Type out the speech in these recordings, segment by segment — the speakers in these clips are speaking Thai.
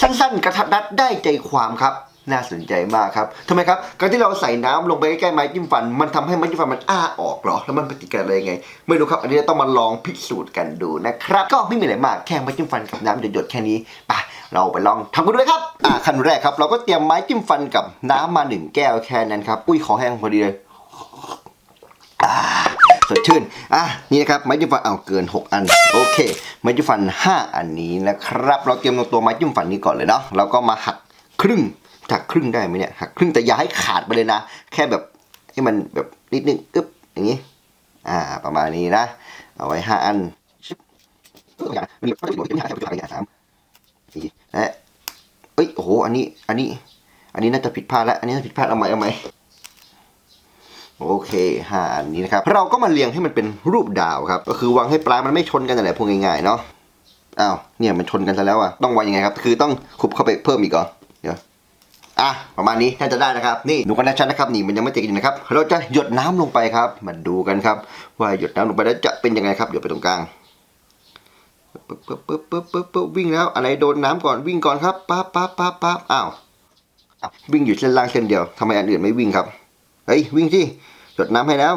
สั้นๆ กระทัดรัดได้ใจความครับน่าสนใจมากครับทำไมครับ การที่เราใส่น้ำลงไปใกล้ไม้จิ้มฟัน มันทำให้ไม้จิ้มฟันมันอ้าออกเหรอ แล้วมันปฏิกิริยาอะไรไง ไม่รู้ครับ อันนี้ต้องมาลองพิสูจน์กันดูนะครับ ก็ไม่มีอะไรมาก แค่ไม้จิ้มฟันกับน้ำหยดๆแค่นี้ไปเราไปลองทำกันดูเลยครับ อ่าขั้นแรกครับ เราก็เตรียมไม้จิ้มฟันกับน้ำมาหนึ่งแก้วแค่นั้นครับ อุ้ยขอแห้งพอดีเลยอ่า สดชื่น อะ นี่นะครับไม้จิ้มฟันเอาเกิน 6 อัน โอเค ไม้จิ้มฟัน 5 อันนี้นะครับ เราเตรียมตัวไม้จิ้มฟันนี้ก่อนเลยเนาะเราก็มาหักครึ่งหักครึ่งได้ไหมเนี่ยหักครึ่งแต่อย่าให้ขาดไปเลยนะ แค่แบบให้มันแบบนิดนึงอึ๊บอย่างนี้ อ่า ประมาณนี้นะ เอาไว้ 5 อันชึบอย่างมันแบบไม่ได้หาไม่ได้หาสามสี่และเอ้ยโอ้โหอันนี้อันนี้ อันนี้น่าจะผิดพลาดแล้วอันนี้น่าผิดพลาดเอาใหม่เอาใหม่ โอเคห้าอันนี้นะครับ เราก็มาเรียงให้มันเป็นรูปดาวครับ ก็คือวางให้ปลายมันไม่ชนกันนั่นแหละพูดง่ายๆเนาะ อ้าว เนี่ยมันชนกันซะแล้วอะ ต้องวางยังไงครับ คือต้องขุบเข้าไปเพิ่มอีกเหรอเดี๋ยวอะประมาณนี้น่าจะได้นะครับ นี่ดูกันนะชันนะครับนี่มันยังไม่ติดกันนะครับ เราจะหยดน้ำลงไปครับ มาดูกันครับ ว่าหยดน้ำลงไปแล้วจะเป็นยังไงครับหยดไปตรงกลางปึ๊บปึ๊บปึ๊บปึ๊บปึ๊บวิ่งแล้วอะไรโดนน้ำก่อนวิ่งก่อนครับปั๊บปั๊บปั๊บปั๊บอ้าอ้าววิ่งอยู่เส้นล่างเส้นเดียวทำไมอันอื่นไม่วิ่งครับ เฮ้ยวิ่งสิหยดน้ำให้แล้ว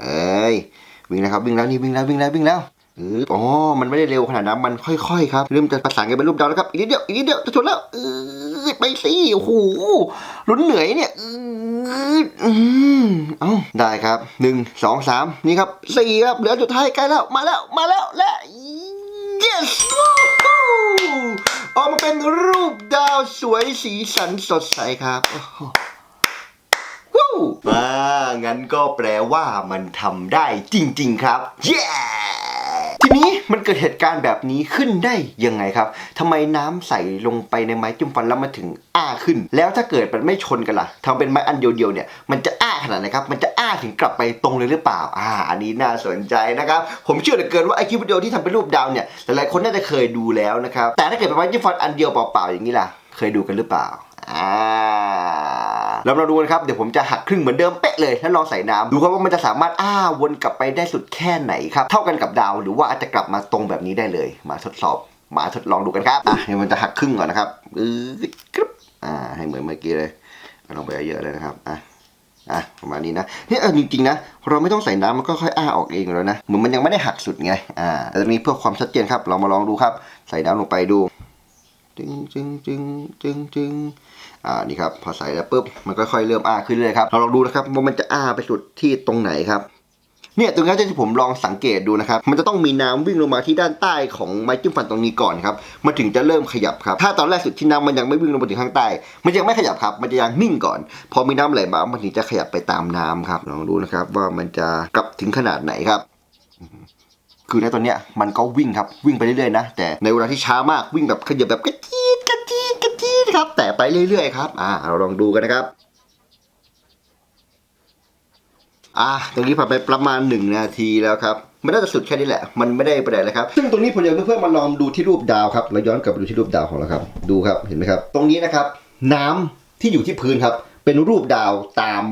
เฮ้ยวิ่งแล้วครับวิ่งแล้วนี่วิ่งแล้ววิ่งแล้ววิ่งแล้วเอออ๋อมันไม่ได้เร็วขนาดนั้นมันค่อยๆครับเริ่มจะประสานกันเป็นรูปดาวแล้วครับอีกนิดเดียวอีกนิดเดียวจะชนแล้วเออไปสิโอ้โหลุ้นเหนื่อยเนี่ยอออืมเอ้าได้ครับหนึ่งสองสามนี่ครับสี่ครับเหลือสุดท้ายใกล้แล้วมาแล้วมาแล้วและ yes ออกมาเป็นรูปดาวสวยสีสันสดใสครับโอ้โหวู้ มางั้นก็แปลว่ามันทำได้จริง ๆ ครับ เย้ทีนี้มันเกิดเหตุการณ์แบบนี้ขึ้นได้ยังไงครับทำไมน้ำใส่ลงไปในไม้จิ้มฟันแล้วมันถึงอ้าขึ้น แล้วถ้าเกิดมันไม่ชนกันล่ะทำเป็นไม้อันเดียวๆเนี่ย มันจะอ้าขนาดไหนครับ มันจะอ้าถึงกลับไปตรงเลยหรือเปล่า อ่า อันนี้น่าสนใจนะครับ ผมเชื่อเหลือเกินว่าไอคลิปวิดีโอที่ทำเป็นรูปดาวเนี่ย หลายๆคนน่าจะเคยดูแล้วนะครับ แต่ถ้าเกิดเป็นไม้จิ้มฟันอันเดียวเปล่าๆอย่างนี้ล่ะ เคยดูกันหรือเปล่า อ่า เรามาดูกันครับเดี๋ยวผมจะหักครึ่งเหมือนเดิมเป๊ะเลยแล้วลองใส่น้ำดูครับว่ามันจะสามารถอ้าวนกลับไปได้สุดแค่ไหนครับเท่ากันกับดาว หรือว่าอาจจะกลับมาตรงแบบนี้ได้เลย มาทดสอบมาทดลองดูกันครับอะเดี๋ยวมันจะหักครึ่งก่อนนะครับอือกรึบอ่าให้เหมือนเมื่อกี้เลยเอาลงไปเยอะเลยนะครับอะอะประมาณนี้นะเนี่ยเออจริงๆนะเราไม่ต้องใส่น้ำมันก็ค่อยอ้าออกเองแล้วนะเหมือนมันยังไม่ได้หักสุดไงอ่าแต่ตรงนี้เพื่อความชัดเจนครับ เรามาลองดูครับ ใส่น้ำลงไปดูจึงจึงจึงจึงจึง อ่านี่ครับพอใส่แล้วปุ๊บมันก็ค่อยเริ่มอ้าขึ้นเลยครับเราลองดูนะครับว่ามันจะอ้าไปสุดที่ตรงไหนครับเนี่ยตรงนี้ที่ผมลองสังเกตดูนะครับ มันจะต้องมีน้ำวิ่งลงมาที่ด้านใต้ของไม้จิ้มฟันตรงนี้ก่อนครับ มันถึงจะเริ่มขยับครับ ถ้าตอนแรกสุดที่น้ำมันยังไม่วิ่งลงมาถึงข้างใต้ มันยังไม่ขยับครับ มันจะยังนิ่งก่อน พอมีน้ำไหลมา มันถึงจะขยับไปตามน้ำครับ ลองดูนะครับว่ามันจะกลับถึงขนาดไหนครับ คือในตอนเนี้ยมันก็วิ่งครับ วิ่งไปเรื่อยๆนะ แต่ในเวลาที่ช้ามากวิ่งแบบขยับแบบกระจี ครับ แต่ไปเรื่อยๆครับอ่าเราลองดูกันนะครับอ่าตรงนี้ผ่านไปประมาณหนึ่งนาทีแล้วครับมันน่าจะสุดแค่นี้แหละ มันไม่ได้ไปไหนเลยครับ ซึ่งตรงนี้ผมอยากให้เพื่อนๆมาลองดูที่รูปดาวครับเราย้อนกลับไปดูที่รูปดาวของเราครับ ดูครับ เห็นไหมครับ ตรงนี้นะครับ น้ำที่อยู่ที่พื้นครับ เป็นรูปดาวตาม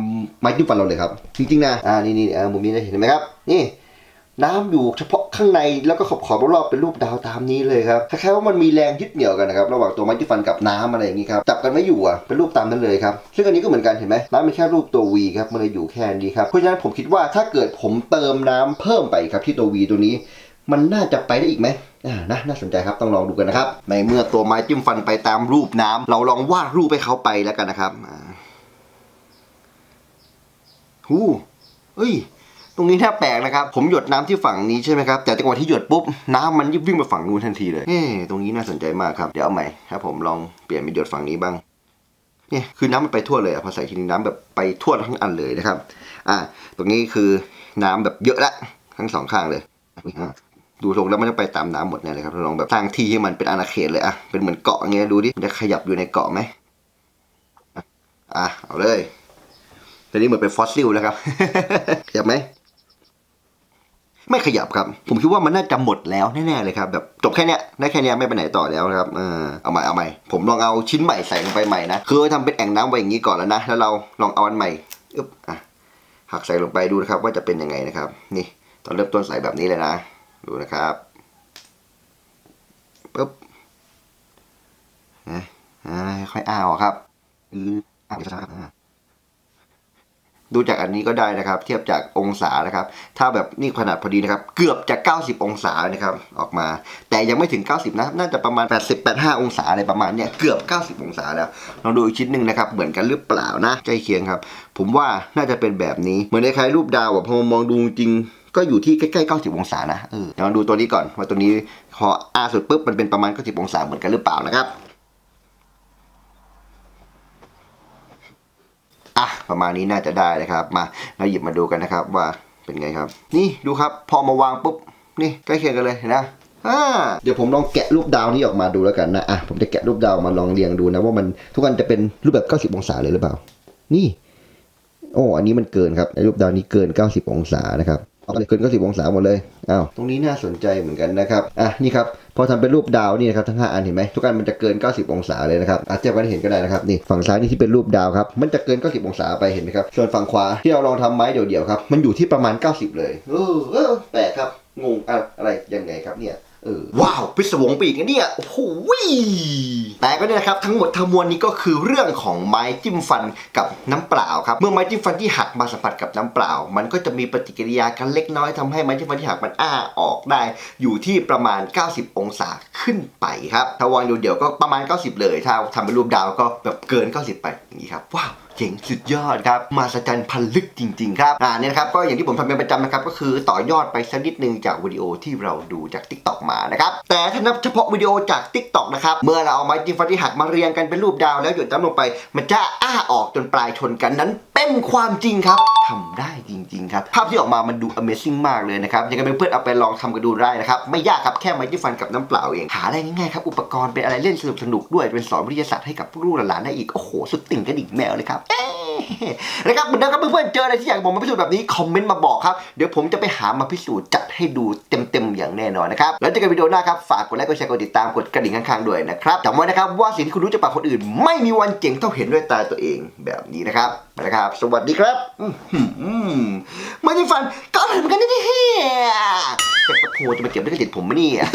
ไม้จิ้มฟันเราเลยครับ จริงๆนะ อ่า นี่นี่อ่ามุมนี้นะเห็นไหมครับ นี่ น้ำอยู่เฉพาะข้างในแล้วก็ขอบขอบรอบๆเป็นรูปดาวตามนี้เลยครับคล้ายๆว่ามันมีแรงยึดเหนี่ยวกันนะครับระหว่างตัวไม้จิ้มฟันกับน้ำอะไรอย่างนี้ครับจับกันไม่อยู่อะเป็นรูปตามนั้นเลยครับซึ่งอันนี้ก็เหมือนกันเห็นไหมน้ำเป็นแค่รูปตัว V ครับมันเลยอยู่แค่นี้ครับเพราะฉะนั้นผมคิดว่าถ้าเกิดผมเติมน้ำเพิ่มไปครับที่ตัว V ตัวนี้ มันน่าจะไปได้อีกไหมอ่านะน่าสนใจครับต้องลองดูกันนะครับในเมื่อตัวไม้จิ้มฟันไปตามรูปน้ำเราลองวาดรูปให้เขาไปแล้วกันนะครับอ่าหูเอ้ย รงนี้แทบแปลกนะครับ ผมหยดน้ำที่ฝั่งนี้ใช่ไหมครับ แต่จังหวะที่หยดปุ๊บน้ำมันยิบวิ่งไปฝั่งนู้นทันทีเลยเอ๊ตรงนี้น่าสนใจมากครับ เดี๋ยวเอาใหม่ครับผมลองเปลี่ยนเป็นหยดฝั่งนี้บ้าง เนี่ยคือน้ำมันไปทั่วเลยอพอใส่ทีนึงน้ำแบบไปทั่วทั้งอันเลยนะครับ อ่า ตรงนี้คือน้ำแบบเยอะละทั้งสองข้างเลยดูทรงแล้วมันจะไปตามน้ำหมดแน่เลยครับลองแบบสร้างที่ให้มันเป็นอาณาเขตเลยอะเป็นเหมือนเกาะเงี้ยดูดิมันจะขยับอยู่ในเกาะไหมอะอะเอาเลยตอนนี้เหมือนเป็นฟอสซิลแล้วครับขยับไหม ไม่ขยับครับ ผมคิดว่ามันน่าจะหมดแล้วแน่ๆเลยครับแบบจบแค่เนี้ยได้แค่เนี้ยไม่ไปไหนต่อแล้วนะครับเออเอาใหม่เอาใหม่ผมลองเอาชิ้นใหม่ใส่ลงไปใหม่นะคือทำเป็นแอ่งน้ำไว้อย่างนี้ก่อนแล้วนะแล้วเราลองเอาอันใหม่อึ๊บอะหักใส่ลงไปดูนะครับว่าจะเป็นยังไงนะครับ นี่ตอนเริ่มต้นใส่แบบนี้เลยนะ ดูนะครับปึ๊บค่อยอ้าวครับอืออ้าวช้าๆอ่า ดูจากอันนี้ก็ได้นะครับ เทียบจากองศานะครับ ถ้าแบบนี่ขนาดพอดีนะครับ เกือบจะ 90 องศานะครับ ออกมา แต่ยังไม่ถึง 90 นะน่าจะประมาณ 80 85 องศาอะไรประมาณเนี้ย เกือบ 90 องศาแล้วลองดูอีกชิ้นหนึ่งนะครับ เหมือนกันหรือเปล่านะใกล้เคียงครับ ผมว่าน่าจะเป็นแบบนี้ เหมือนคล้ายรูปดาวอะพอมองดูจริงก็อยู่ที่ใกล้ๆ 90 องศานะ เออลองดูตัวนี้ก่อนว่าตัวนี้พออาสุดปุ๊บมันเป็นประมาณ 90 องศาเหมือนกันหรือเปล่านะครับ อะ ประมาณนี้น่าจะได้นะครับ มาเราหยิบมาดูกันนะครับว่าเป็นไงครับ นี่ดูครับพอมาวางปุ๊บนี่ใกล้เคียงกันเลยนะอ่าเดี๋ยวผมลองแกะรูปดาวนี้ออกมาดูแล้วกันนะอะผมจะแกะรูปดาวมาลองเรียงดูนะว่ามันทุกอันจะเป็นรูปแบบ 90 องศาเลยหรือเปล่า นี่โอ้อันนี้มันเกินครับไอ้รูปดาวนี้เกิน 90 องศานะครับเอาเลยเกิน 90 องศาหมดเลยอ้าวตรงนี้น่าสนใจเหมือนกันนะครับอะนี่ครับ พอทำเป็นรูปดาวนี่นะครับทั้งห้าอันเห็นไหมทุกอันมันจะเกิน 90 องศาเลยนะครับอาเทียบกันเห็นก็ได้นะครับนี่ฝั่งซ้ายนี่ที่เป็นรูปดาวครับมันจะเกิน 90 องศาไปเห็นไหมครับส่วนฝั่งขวาที่เราลองทำไม้เดี่ยวๆครับมันอยู่ที่ประมาณ 90 เลยเออเออแปลกครับงงอะไรยังไงครับเนี่ย เออว้าวพิศวงไปอีกนะเนี่ยโอ้โหแต่ก็เนี่ยนะครับทั้งหมดทั้งมวลนี้ก็คือเรื่องของไม้จิ้มฟันกับน้ำเปล่าครับเมื่อไม้จิ้มฟันที่หักมาสัมผัสกับน้ำเปล่า มันก็จะมีปฏิกิริยากันเล็กน้อยทำให้ไม้จิ้มฟันที่หักมันอ้าออกได้ อยู่ที่ประมาณ 90 องศาขึ้นไปครับถ้าวางเดี่ยวๆก็ประมาณ 90 เลย ถ้าทำเป็นรูปดาวก็แบบเกิน 90 ไปอย่างนี้ครับว้าวเจ๋งสุดยอดครับมาสจันพันลึกจริง ๆ ครับอ่าเนี่ยนะครับก็อย่างที่ผมทำเป็นประจำนะครับก็คือต่อยอดไปสักนิดนึงจากวิดีโอที่เราดูจาก Tik t o อกมานะครับแต่ถ้านับเฉพาะวิดีโอจาก Tik t o อกนะครับเมื่อเราเอาไม้จิ้มฟันที่หักมาเรียงกันเป็นรูปดาวแล้วหยดน้ำลงไป มันจะอ้าออกจนปลายชนกันนั้น เป็นความจริงครับทำได้จริง ๆ ครับ ภาพที่ออกมามันดู Amazing มากเลยนะครับยังไงเพื่อนๆเอาไปลองทำกันดูได้นะครับ ไม่ยากครับแค่ไม้จิ้มฟันกับน้ำเปล่าเอง หาได้ง่ายๆครับ อุปกรณ์เป็นอะไรเล่นสนุกๆด้วยเป็นสอนวิทยาศาสตร์ให้กับลูกหลานได้อีก โอ้โห สุดติ่งกระดิ่งแมวเลยครับ นะครับเหมือนเดิมครับเพื่อนๆเจออะไรที่อยากบอกมาพิสูจน์แบบนี้คอมเมนต์มาบอกครับเดี๋ยวผมจะไปหามาพิสูจน์จัดให้ดูเต็มๆอย่างแน่นอนนะครับแล้วเจอกันวิดีโอหน้าครับฝากกดไลค์กดแชร์กดติดตามกดกระดิ่งข้างๆด้วยนะครับจำไว้นะครับว่าสิ่งที่คุณรู้จากปากคนอื่น ไม่มีวันเจ๋งเท่าเห็นด้วยตาตัวเองแบบนี้นะครับไปนะครับ สวัสดีครับไม่ได้ฟันก็เหมือนกันนะเนี่ยแต่โอ้โหจะมาเก็บได้กระติดผมไหมเนี่ย